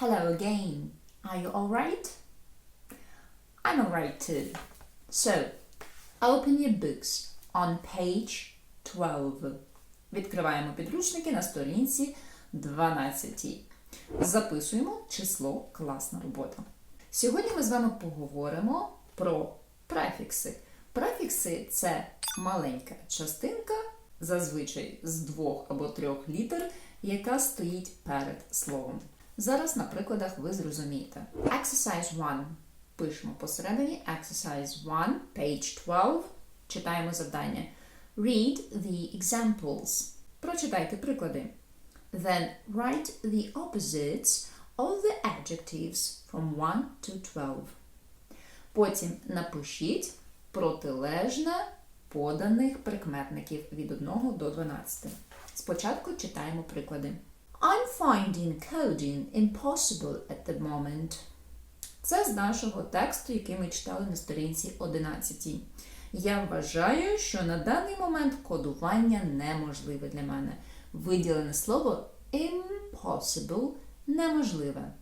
Hello again. Are you alright? I'm alright too. So, open your books on page 12. Відкриваємо підручники на сторінці 12. Записуємо число класна робота. Сьогодні ми з вами поговоримо про префікси. Префікси це маленька частинка, зазвичай з двох або трьох літер, яка стоїть перед словом. Зараз на прикладах ви зрозумієте. Exercise 1. Пишемо посередині. Exercise 1, page 12. Читаємо завдання. Read the examples. Прочитайте приклади. Then write the opposites of the adjectives from 1 to 12. Потім напишіть протилежне поданих прикметників від 1 до 12. Спочатку читаємо приклади. Finding coding impossible at the moment. Це з нашого тексту, який ми читали на сторінці 11. Я вважаю, що на даний момент кодування неможливе для мене. Виділене слово impossible неможливе.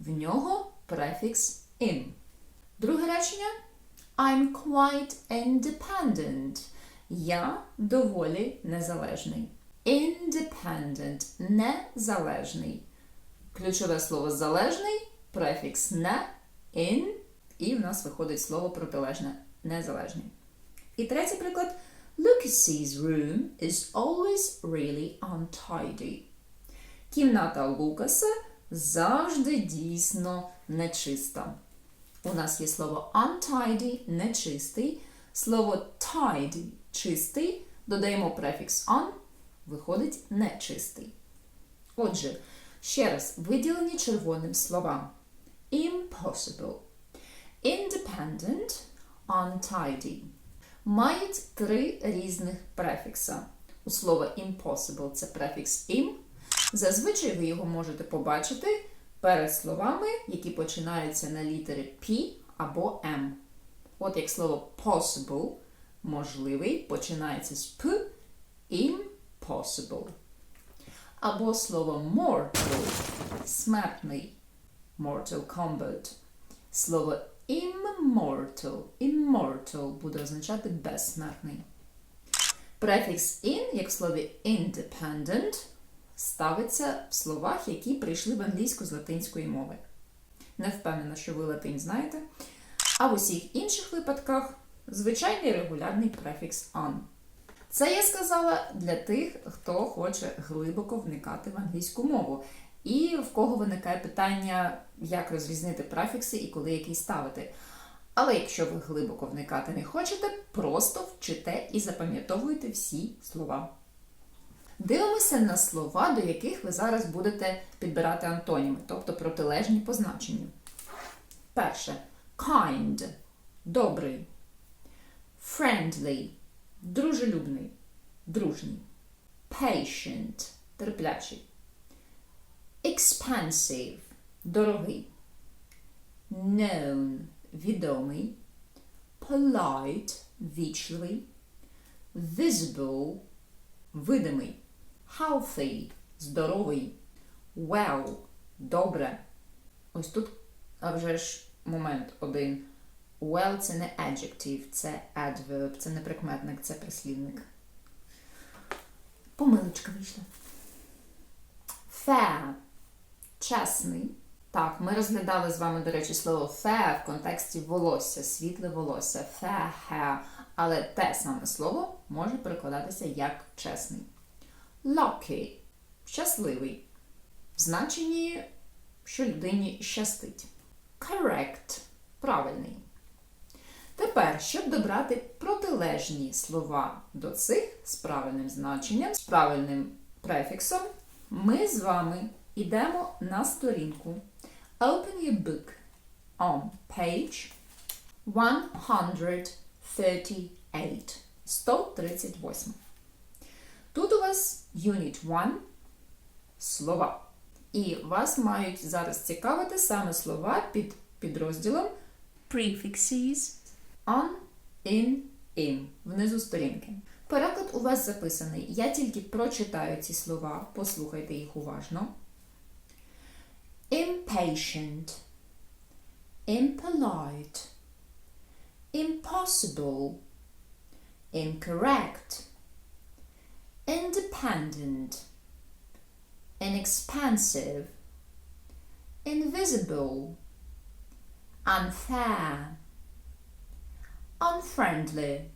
В нього префікс in. Друге речення I'm quite independent. Я доволі незалежний. Independent незалежний. Ключове слово залежний, префікс не, in, і в нас виходить слово протилежне незалежний. І третій приклад. Lucas's room is always really untidy. Кімната Лукаса завжди дійсно нечиста. У нас є слово untidy нечистий. Слово tidy чистий. Додаємо префікс on, виходить нечистий. Отже, ще раз виділені червоним слова. Impossible. Independent, untidy. Мають три різних префікса. У слова impossible це префікс im. Зазвичай ви його можете побачити перед словами, які починаються на літери P або M. От як слово possible можливий починається з P impossible. Або слово mortal смертний mortal combat. Слово immortal immortal буде означати безсмертний. Префікс in, як в слові independent, ставиться в словах, які прийшли в англійську з латинської мови. Не впевнена, що ви латинь знаєте. А в усіх інших випадках звичайний регулярний префікс on. Це я сказала для тих, хто хоче глибоко вникати в англійську мову. І в кого виникає питання, як розрізнити префікси і коли який ставити. Але якщо ви глибоко вникати не хочете, просто вчите і запам'ятовуйте всі слова. Дивимося на слова, до яких ви зараз будете підбирати антоніми, тобто протилежні по значенню. Перше kind добрий. Friendly дружелюбний, дружній. Patient терплячий. Expensive дорогий. Known відомий. Polite вічливий. Visible видимий. Healthy здоровий. Well добре. Ось тут, а вже ж момент один. Well це не adjective, це adverb, це не прикметник, це прислівник. Помилочка вийшла. Fair чесний. Так, ми розглядали з вами, до речі, слово fair в контексті волосся, світле волосся, fair hair. Але те саме слово може перекладатися як чесний. Lucky щасливий. В значенні, що людині щастить. Correct правильний. Тепер, щоб добрати протилежні слова до цих з правильним значенням, з правильним префіксом, ми з вами йдемо на сторінку. Open your book on page 138. 138. Тут у вас Unit 1 слова. І вас мають зараз цікавити саме слова під підрозділом Prefixes on, in, in. Внизу сторінки. Переклад у вас записаний. Я тільки прочитаю ці слова, послухайте їх уважно. impatient, impolite, impossible, incorrect, independent, inexpensive, invisible, unfair, unfriendly,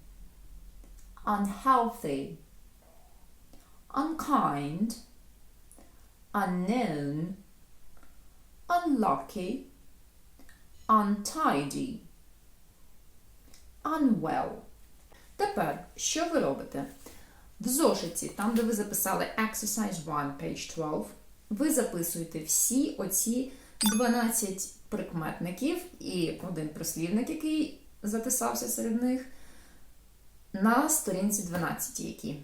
unhealthy, unkind, unknown, unlucky, untidy, unwell. Тепер, що ви робите? В зошиті, там, де ви записали Exercise 1, page 12, ви записуєте всі оці 12 прикметників і один прислівник, який записався серед них, на сторінці 12, які.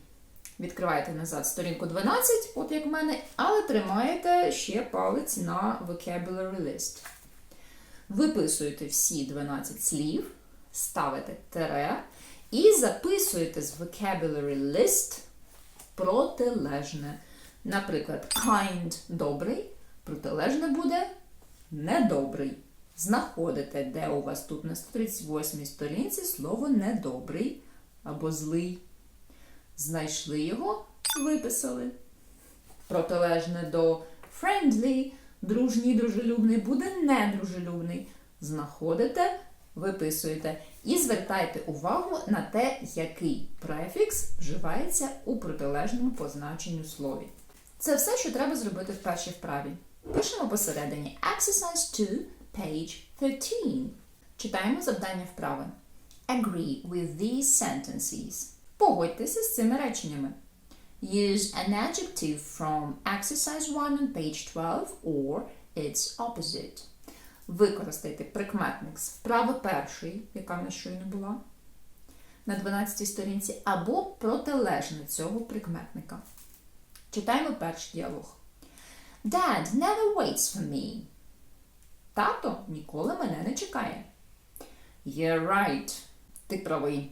Відкриваєте назад сторінку 12, от як в мене, але тримаєте ще палець на vocabulary list. Виписуєте всі 12 слів, ставите тире і записуєте з vocabulary list протилежне. Наприклад, kind добрий, протилежне буде недобрий. Знаходите, де у вас тут на 138 сторінці слово недобрий або злий. Знайшли його, виписали. Протилежне до friendly, дружній, дружелюбний буде недружелюбний. Знаходите, виписуєте і звертайте увагу на те, який префікс вживається у протилежному позначенню слові. Це все, що треба зробити в першій вправі. Пишемо посередині Exercise 2, page 13. Читаємо завдання вправи. Agree with these sentences. Погодьтеся з цими реченнями. Use an adjective from exercise 1 on page 12 or its opposite. Використайте прикметник з вправи першої, яка в нас щойно була, на 12 сторінці, або протилежне цього прикметника. Читаємо перший діалог. Dad never waits for me. Тато ніколи мене не чекає. You're right. Ти правий.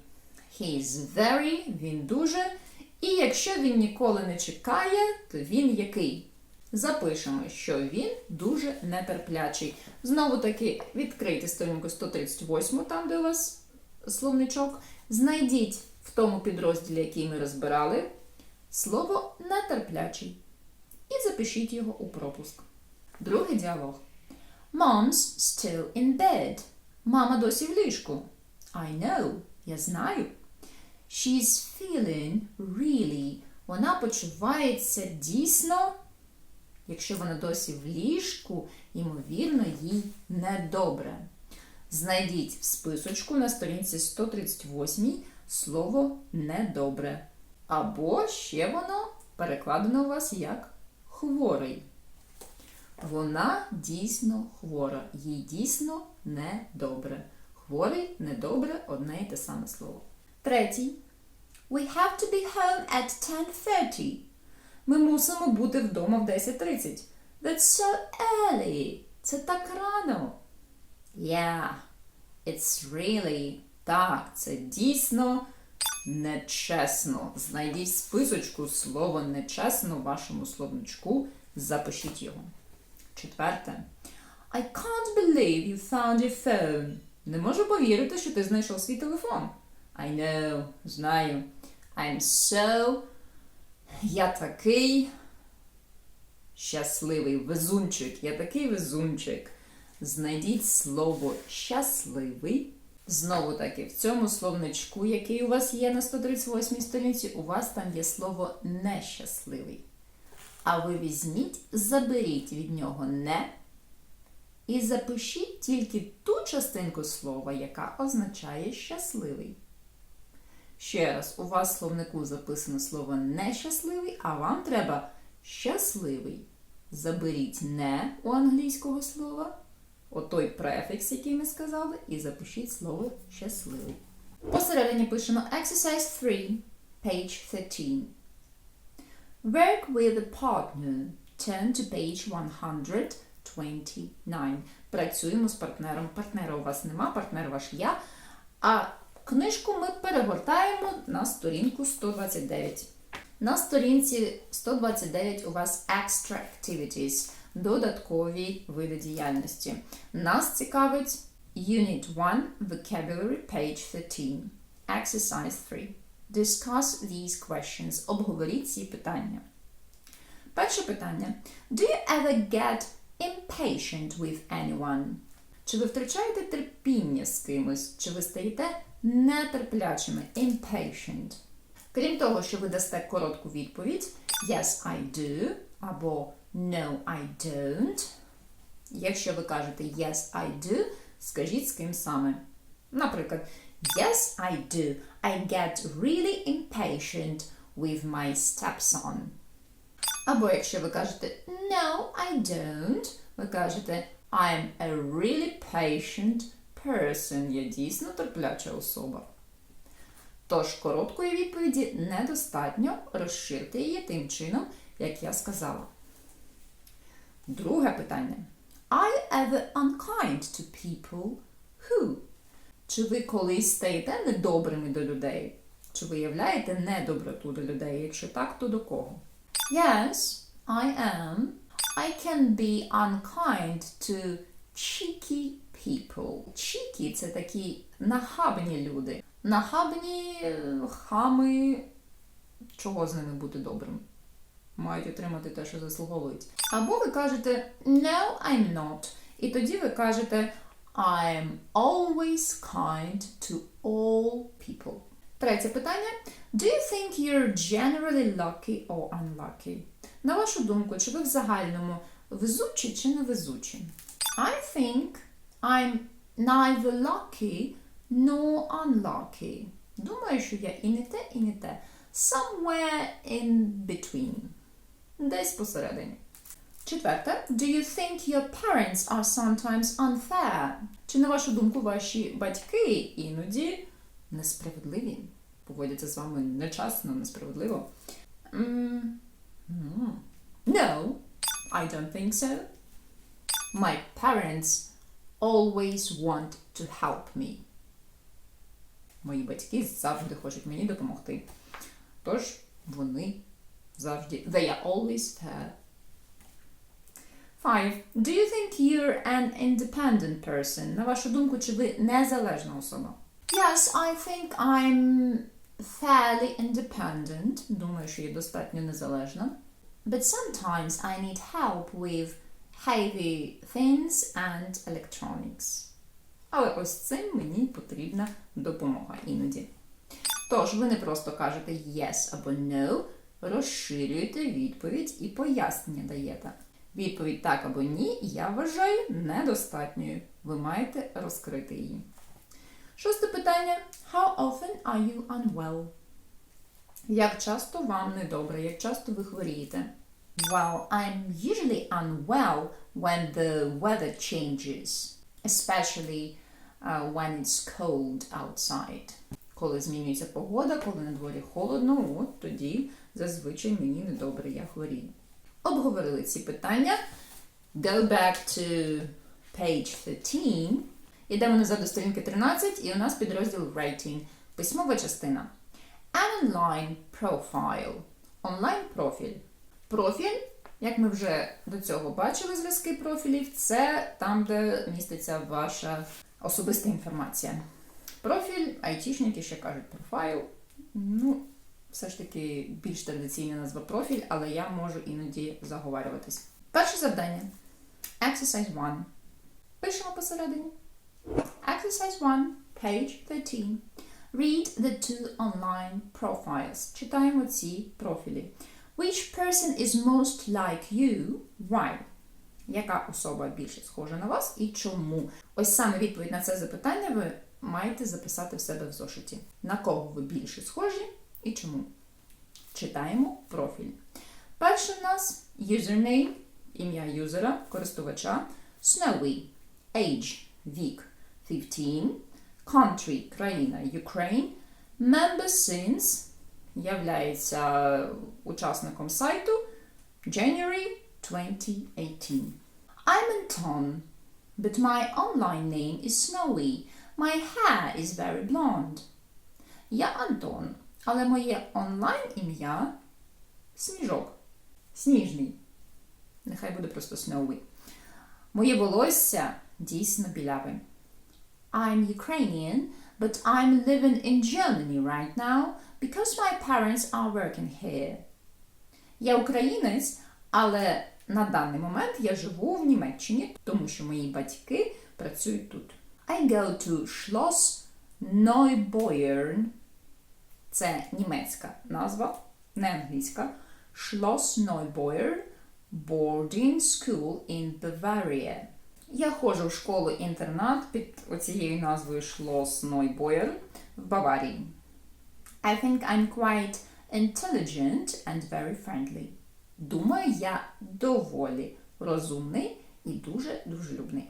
He is very, він дуже. І якщо він ніколи не чекає, то він який? Запишемо, що він дуже нетерплячий. Знову таки відкрийте сторінку 138, там, де у вас словничок. Знайдіть в тому підрозділі, який ми розбирали, слово нетерплячий. І запишіть його у пропуск. Другий діалог. Mom's still in bed. Мама досі в ліжку. I know. Я знаю. She's feeling really. Вона почувається дійсно, якщо вона досі в ліжку, ймовірно, їй недобре. Знайдіть в списочку на сторінці 138 слово недобре. Або ще воно перекладено у вас як хворий. Вона дійсно хвора, їй дійсно недобре. Хворий, недобре одне і те саме слово. Третій. We have to be home at 10.30. Ми мусимо бути вдома в 10.30. That's so early. Це так рано. Yeah, it's really. Так, це дійсно нечесно. Знайдіть списочку слово нечесно в вашому словничку. Запишіть його. Четверте. I can't believe you found your phone. Не можу повірити, що ти знайшов свій телефон. I know, знаю. I'm so. Я такий щасливий везунчик. Я такий везунчик. Знайдіть слово щасливий. Знову таки, в цьому словничку, який у вас є на 138 сторінці, у вас там є слово нещасливий. А ви візьміть, заберіть від нього не і запишіть тільки ту частинку слова, яка означає щасливий. Ще раз, у вас в словнику записано слово нещасливий, а вам треба щасливий. Заберіть не у англійського слова, отой префікс, який ми сказали, і запишіть слово щасливий. Посередині пишемо Exercise 3, page 13. Work with a partner. Turn to page 129. Працюємо з партнером. Партнера у вас нема, партнер ваш я. А книжку ми перегортаємо на сторінку 129. На сторінці 129 у вас Extra Activities. додаткові види діяльності. Нас цікавить Unit 1 Vocabulary Page 13. Exercise 3. Discuss these questions. Обговоріть ці питання. Перше питання. Do you ever get impatient with anyone? Чи ви втрачаєте терпіння з кимось? Чи ви стаєте нетерплячими? Impatient. Крім того, що ви дасте коротку відповідь Yes, I do або No, I don't. Якщо ви кажете Yes, I do, скажіть з ким саме. Наприклад, Yes, I do. I get really impatient with my stepson. Або якщо ви кажете No, I don't, ви кажете I'm a really patient person. Я дійсно терпляча особа. Тож короткої відповіді недостатньо розширте її тим чином, як я сказала. Друге питання. Are ever unkind to people who? Чи ви колись стаєте недобрими до людей? Чи виявляєте недоброту до людей? Якщо так, то до кого? Yes, I am. I can be unkind to cheeky people. Cheeky – це такі нахабні люди. Нахабні хами. Чого з ними бути добрим? Мають отримати те, що заслуговують. Або ви кажете No, I'm not. І тоді ви кажете I'm always kind to all people. Третє питання. Do you think you're generally lucky or unlucky? На вашу думку, чи ви в загальному везучі чи невезучі? I think I'm neither lucky nor unlucky. Думаю, що я і не те, і не те. Somewhere in between. Десь посередині. Четверте. Do you think your parents are sometimes unfair? Чи, на вашу думку, ваші батьки іноді несправедливі? Поводяться з вами нечасно, несправедливо? Mm. No, I don't think so. My parents always want to help me. Мої батьки завжди хочуть мені допомогти. Тож вони завжди. They are always fair. Five. Do you think you're an independent person? На вашу думку, чи ви незалежна особа? Yes, I think I'm fairly independent. Думаю, що я достатньо незалежна. But sometimes I need help with heavy things and electronics. Але ось цим мені потрібна допомога іноді. Тож, ви не просто кажете yes або no, розширюєте відповідь і пояснення даєте. Відповідь так або ні, я вважаю недостатньою. Ви маєте розкрити її. Шосте питання. How often are you unwell? Як часто вам недобре? Як часто ви хворієте? Well, I'm usually unwell when the weather changes, especially uh, when it's cold outside. Коли змінюється погода, коли на дворі холодно, от тоді зазвичай мені недобре, я хворію. Обговорили ці питання. Go back to page 13. Йдемо назад до сторінки 13, і у нас підрозділ Rating. Письмова частина. An online profile. Онлайн профіль. Профіль, як ми вже до цього бачили зв'язки профілів, це там, де міститься ваша особиста інформація. Профіль, айтішники ще кажуть профайл. Ну, все ж таки більш традиційна назва профіль, але я можу іноді заговарюватись. Перше завдання. Exercise 1. Пишемо посередині. Exercise 1, page 13. Read the two online profiles. Читаємо ці профілі. Which person is most like you? Why? Яка особа більше схожа на вас і чому? Ось саме відповідь на це запитання ви маєте записати в себе в зошиті. На кого ви більше схожі і чому? Читаємо профіль. Перший у нас username, ім'я юзера, користувача, Snowy, age, вік, 15, country, країна, Ukraine, member since, являється учасником сайту, January 2018. I'm Anton, but my online name is Snowy. My hair is very blonde. Я Антон, але моє онлайн ім'я Сніжок. Сніжний. Нехай буде просто snowy. Моє волосся дійсно біляве. I'm Ukrainian, but I'm living in Germany right now because my parents are working here. Я українець, але на даний момент я живу в Німеччині, тому що мої батьки працюють тут. I go to Schloss Neubeuern. Це німецька назва, не англійська. Schloss Neubeuern Boarding School in Bavaria. Я ходжу в школу-інтернат під оцією назвою Schloss Neubeuern в Баварії. I think I'm quite intelligent and very friendly. Думаю, я доволі розумний і дуже дружелюбний.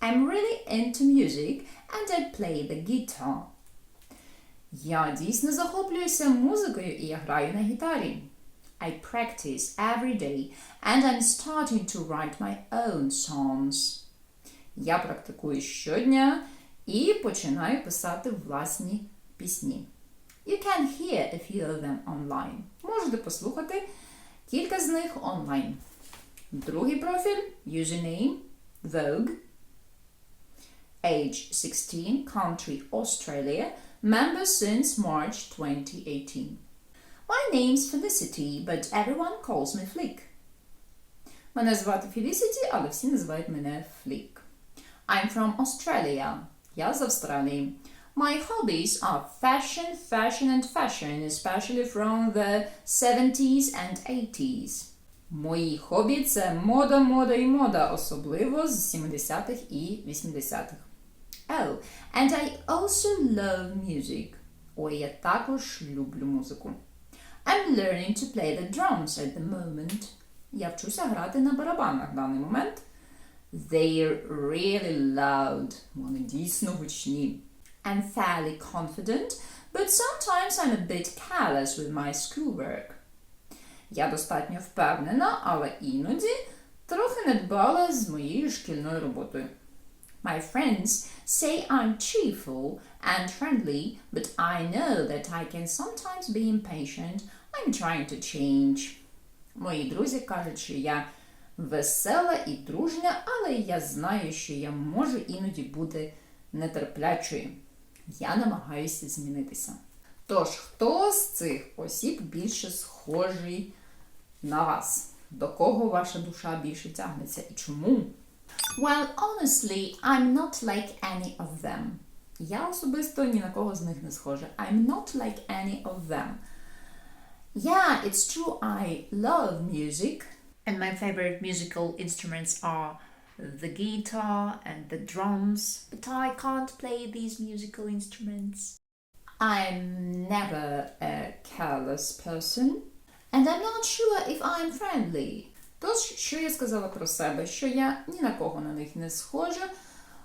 I'm really into music and I play the guitar. Я дійсно захоплююся музикою і я граю на гітарі. I practice every day and I'm starting to write my own songs. Я практикую щодня і починаю писати власні пісні. You can hear a few of them online. Можете послухати кілька з них онлайн. Другий профіль username Vogue. Age 16, country Australia, member since March 2018. My name's Felicity, but everyone calls me Flick. Мене звати Felicity, але всі називають мене Flick. I'm from Australia. Я з Австралії. My hobbies are fashion, fashion and fashion, especially from the 70s and 80s. Мої хобі це мода, мода і мода, особливо з 70-х і 80-х. Oh, and I also love music. Ой, я також люблю музику. I'm learning to play the drums at the moment. Я вчуся грати на барабанах в даний момент. They're really loud. Вони дійсно гучні. I'm fairly confident, but sometimes I'm a bit careless with my schoolwork. Я достатньо впевнена, але іноді трохи недбала з моєю шкільною роботою. My friends say I'm cheerful and friendly, but I know that I can sometimes be impatient. I'm trying to change. Мої друзі кажуть, що я весела і дружня, але я знаю, що я можу іноді бути нетерплячою. Я намагаюся змінитися. Тож, хто з цих осіб більше схожий на вас? До кого ваша душа більше тягнеться і чому? Well, honestly, I'm not like any of them. Я особисто ні на кого з них не схожа. I'm not like any of them. Yeah, it's true, I love music. And my favorite musical instruments are the guitar and the drums. But I can't play these musical instruments. I'm never a careless person. And I'm not sure if I'm friendly. Тож, що я сказала про себе? Що я ні на кого на них не схожа.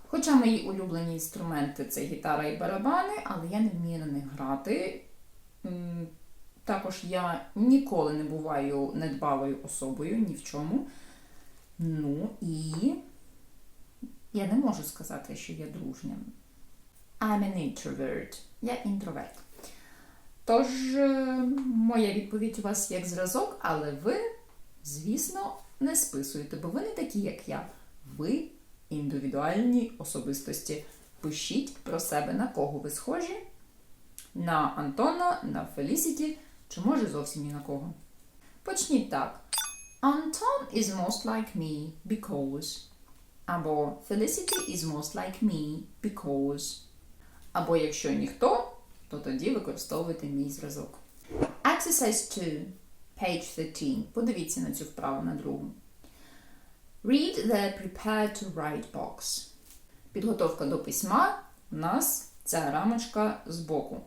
Хоча мої улюблені інструменти це гітара і барабани, але я не вмію на них грати. Також я ніколи не буваю недбалою особою ні в чому. Ну і я не можу сказати, що я дружня. I'm an introvert. Я інтроверт. Тож, е, моя відповідь у вас як зразок, але ви, звісно, не списуєте, бо ви не такі, як я. Ви індивідуальні особистості. Пишіть про себе, на кого ви схожі. На Антона, на Фелісіті, чи може зовсім ні на кого. Почніть так. Anton is most like me because. Або Felicity is most like me because. Або якщо ніхто, то тоді використовуйте мій зразок. Exercise 2, page 13. Подивіться на цю вправу на другу. Read the prepare to write box. Підготовка до письма у нас ця рамочка збоку.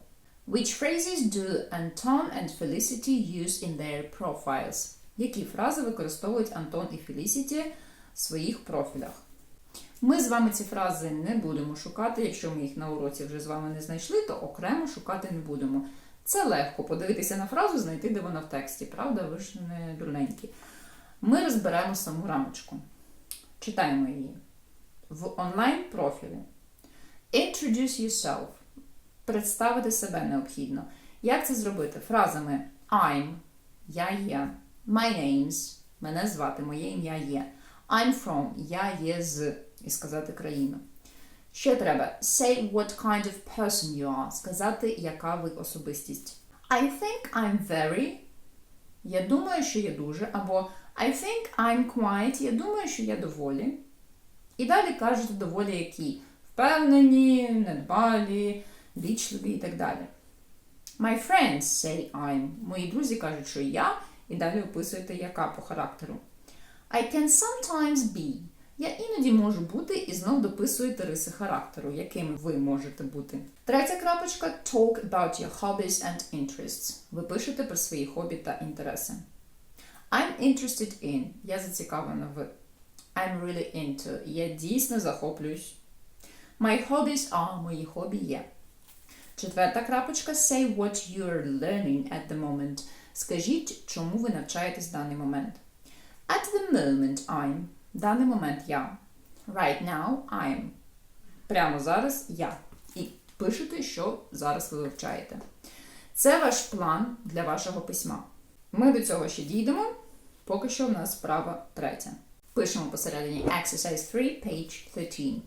Which phrases do Anton and Felicity use in their profiles? Які фрази використовують Антон і Felicity в своїх профілях? Ми з вами ці фрази не будемо шукати. Якщо ми їх на уроці вже з вами не знайшли, то окремо шукати не будемо. Це легко подивитися на фразу, знайти, де вона в тексті, правда? Ви ж не дурненькі. Ми розберемо саму рамочку. Читаємо її. В онлайн профілі. Introduce yourself. Представити себе необхідно. Як це зробити? Фразами I'm, я є, my name's, Мене звати, моє ім'я є. I'm from. Я є з. І сказати країну. Ще треба say what kind of person you are. Сказати, яка ви особистість. I think I'm very. Я думаю, що я дуже. Або I think I'm quite. Я думаю, що я доволі. І далі кажете доволі які впевнені, недбалі, вічливі і так далі. My friends say I'm. Мої друзі кажуть, що я, і далі описуєте, яка по характеру. I can sometimes be. Я іноді можу бути і знов дописуєте риси характеру, якими ви можете бути. Третя крапочка talk about your hobbies and interests. Ви пишете про свої хобі та інтереси. I'm interested in. Я зацікавлена в. I'm really into. Я дійсно захоплююсь. My hobbies are. Мої хобі є. Четверта крапочка say what you're learning at the moment. Скажіть, чому ви навчаєтесь в даний момент. At the moment I'm. В даний момент я. Right now I'm. Прямо зараз я. І пишете, що зараз ви вивчаєте. Це ваш план для вашого письма. Ми до цього ще дійдемо. Поки що в нас справа третя. Пишемо посередині Exercise 3, page 13.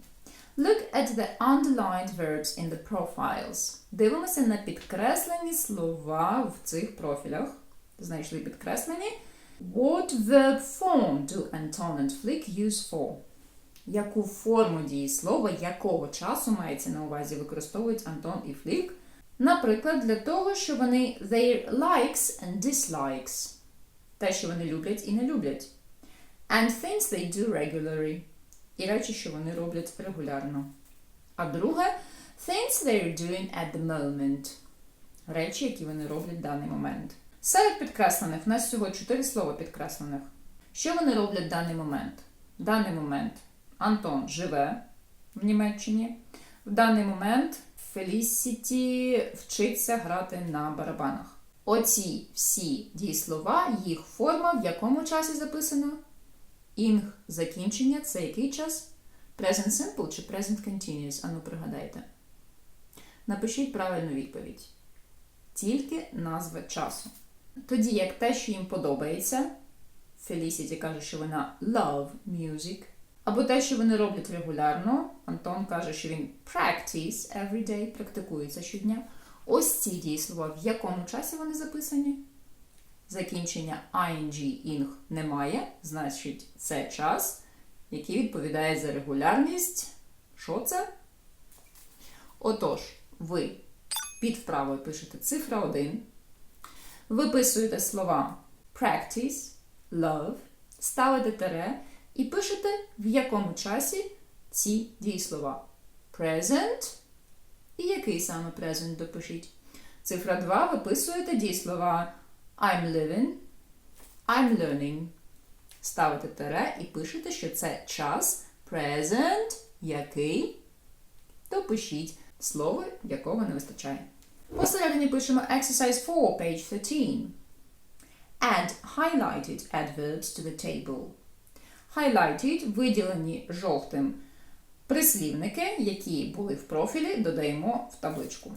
Look at the underlined verbs in the profiles. Дивимося на підкреслені слова в цих профілях. Знайшли підкреслені. What verb form do Anton and Flick use for? Яку форму дієслова якого часу мається на увазі використовують Антон і Флік? Наприклад, для того, що вони their likes and dislikes. Те, що вони люблять і не люблять. And things they do regularly. І речі, що вони роблять регулярно. А друге things they're doing at the moment. Речі, які вони роблять в даний момент. Серед підкреслених в нас всього чотири слова підкреслених. Що вони роблять в даний момент? В даний момент Антон живе в Німеччині. В даний момент Фелісіті вчиться грати на барабанах. Оці всі дієслова, їх форма в якому часі записана? Інг закінчення це який час? Present simple чи present continuous? Ану пригадайте. Напишіть правильну відповідь. Тільки назва часу. Тоді як те, що їм подобається, Felicity каже, що вона love music. Або те, що вони роблять регулярно, Антон каже, що він practice every day, практикується щодня. Ось ці дієслова, в якому часі вони записані? Закінчення ing ing немає, значить це час, який відповідає за регулярність. Що це? Отож, ви під вправою пишете цифра 1, виписуєте слова practice, love, ставите тере і пишете, в якому часі ці дієслова. Present. І який саме present допишіть. Цифра 2 виписуєте дієслова I'm living, I'm learning. Ставите тере і пишете, що це час present, який допишіть слово, якого не вистачає. Посередині пишемо Exercise 4, page 13. Add highlighted adverbs to the table. Highlighted виділені жовтим прислівники, які були в профілі, додаємо в табличку.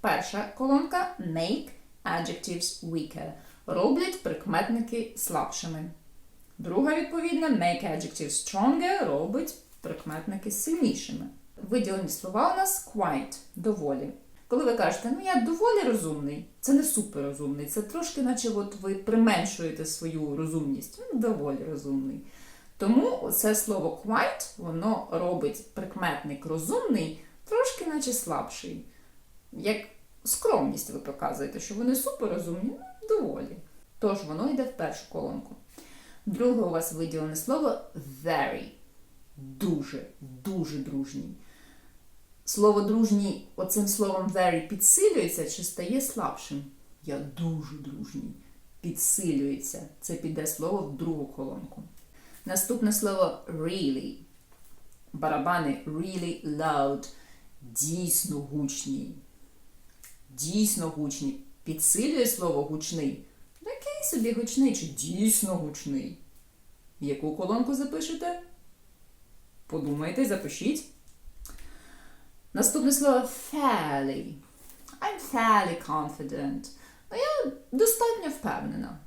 Перша колонка make adjectives weaker. Роблять прикметники слабшими. Друга, відповідно, make adjectives stronger робить прикметники сильнішими. Виділені слова у нас quite доволі. Коли ви кажете, ну я доволі розумний, це не суперрозумний, це трошки, наче от ви применшуєте свою розумність. Ну, доволі розумний. Тому це слово quite, воно робить прикметник розумний, трошки наче слабший. Як скромність ви показуєте, що вони суперрозумні, ну, доволі. Тож воно йде в першу колонку. Друге у вас виділене слово very. Дуже, дуже дружній. Слово дружній оцим словом very підсилюється чи стає слабшим? Я дуже дружній. Підсилюється. Це піде слово в другу колонку. Наступне слово really. Барабани really loud. Дійсно гучні. Дійсно гучні. Підсилює слово гучний. Який собі гучний чи дійсно гучний? Яку колонку запишете? Подумайте, запишіть. Наступне слово fairly. I'm fairly confident. Ну, я достатньо впевнена.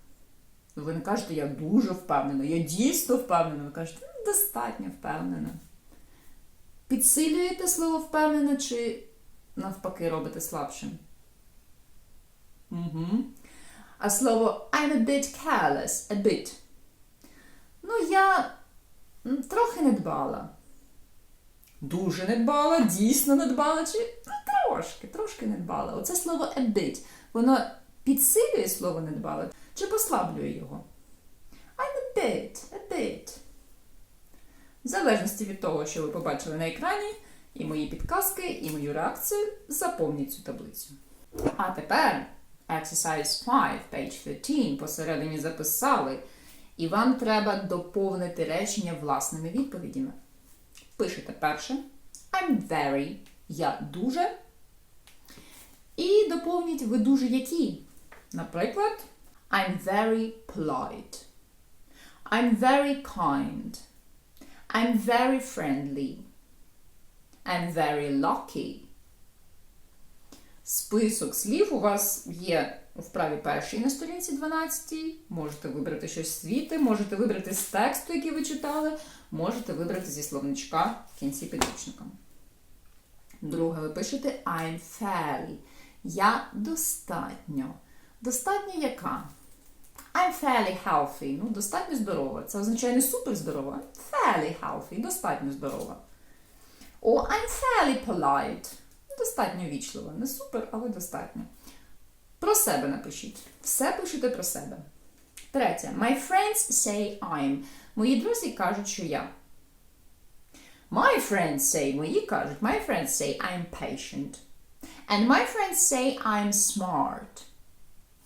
Ви не кажете, я дуже впевнена, я дійсно впевнена. Ви кажете, «Ну, достатньо впевнена. Підсилюєте слово впевнена чи навпаки робите слабшим? Угу. А слово I'm a bit careless, a bit. Ну, я трохи не дбала. Дуже не дбала, дійсно не дбала, чи ну, трошки, трошки не дбала. Оце слово a. Воно підсилює слово не дбала чи послаблює його? I'm a bit, a bit. В залежності від того, що ви побачили на екрані, і мої підказки, і мою реакцію, заповніть цю таблицю. А тепер exercise 5, page 13, посередині записали, і вам треба доповнити речення власними відповідями. Пишете перше I'm very, я дуже. І доповніть ви дуже які. Наприклад, I'm very polite. I'm very kind. I'm very friendly. I'm very lucky. Список слів у вас є у вправі першій на сторінці 12. Можете вибрати щось звідти, можете вибрати з тексту, який ви читали, можете вибрати зі словничка в кінці підручника. Друге, ви пишете I'm fairly. Я достатньо. Достатньо яка? I'm fairly healthy. Ну, достатньо здорова. Це означає не супер здорова. Fairly healthy. Достатньо здорова. О, I'm fairly polite. Достатньо вічлива. Не супер, але достатньо. Про себе напишіть. Все пишете про себе. Третє. My friends say I'm. Мої друзі кажуть, що я. My friends say, мої кажуть, my friends say I'm patient. And my friends say I'm smart.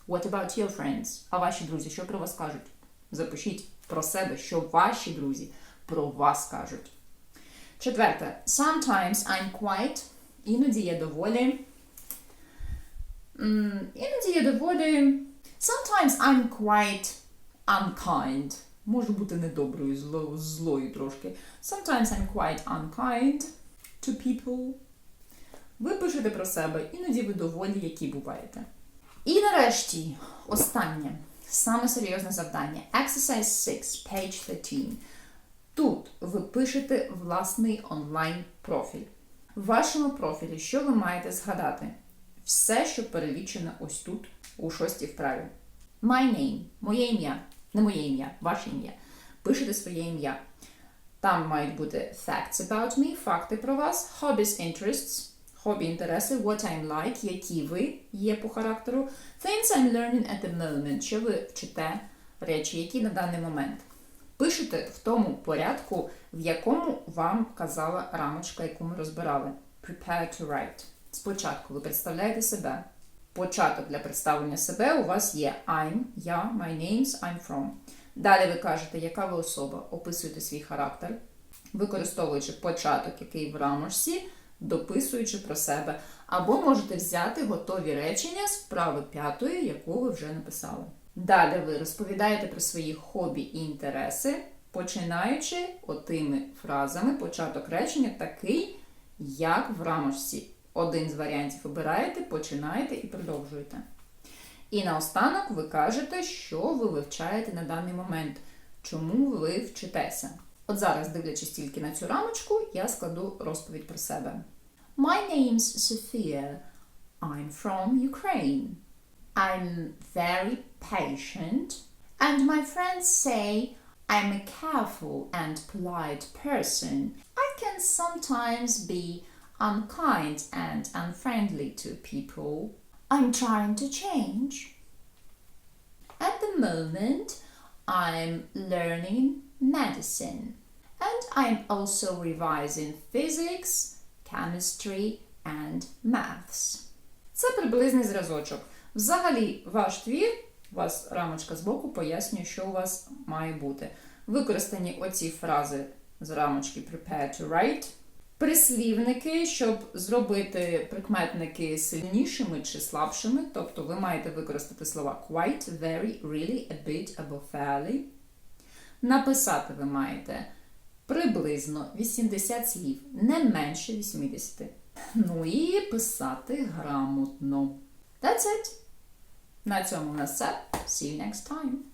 What about your friends? А ваші друзі, що про вас кажуть? Запишіть про себе, що ваші друзі про вас кажуть. Четверте. Sometimes I'm quite. Іноді я доволі. М, Іноді я доволі. Sometimes I'm quite unkind. Можу бути недоброю, зло, злою трошки. Sometimes I'm quite unkind to people. Ви пишете про себе, іноді ви доволі, які буваєте. І нарешті, останнє, саме серйозне завдання. Exercise 6, page 13. Тут ви пишете власний онлайн-профіль. В вашому профілі що ви маєте згадати? Все, що перелічено ось тут, у шостій вправі. My name, моє ім'я, не моє ім'я, ваше ім'я. Пишете своє ім'я. Там мають бути facts about me, факти про вас, hobbies, interests, хобі, інтереси, what I'm like, які ви є по характеру, things I'm learning at the moment, що ви вчите речі, які на даний момент. Пишете в тому порядку, в якому вам казала рамочка, яку ми розбирали. Prepare to write. Спочатку ви представляєте себе. Початок для представлення себе у вас є I'm, я, my names, I'm from. Далі ви кажете, яка ви особа, описуєте свій характер, використовуючи початок, який в рамочці, дописуючи про себе. Або можете взяти готові речення з вправи п'ятої, яку ви вже написали. Далі ви розповідаєте про свої хобі і інтереси, починаючи отими фразами початок речення такий, як в рамочці. Один з варіантів обираєте, починаєте і продовжуєте. І наостанок ви кажете, що ви вивчаєте на даний момент, чому ви вчитеся. От зараз, дивлячись тільки на цю рамочку, я складу розповідь про себе. My name's Sophia. I'm from Ukraine. I'm very patient, and my friends say I'm a careful and polite person. I can sometimes be unkind and unfriendly to people. I'm trying to change. At the moment, I'm learning medicine, and I'm also revising physics, chemistry, and maths. Це приблизний зразочок. Взагалі, ваш твір, у вас рамочка збоку пояснює, що у вас має бути. Використані оці фрази з рамочки prepare to write. Прислівники, щоб зробити прикметники сильнішими чи слабшими, тобто ви маєте використати слова quite, very, really, a bit або fairly. Написати ви маєте приблизно 80 слів, не менше 80. Ну і писати грамотно. That's it. На цьому у нас все. See you next time.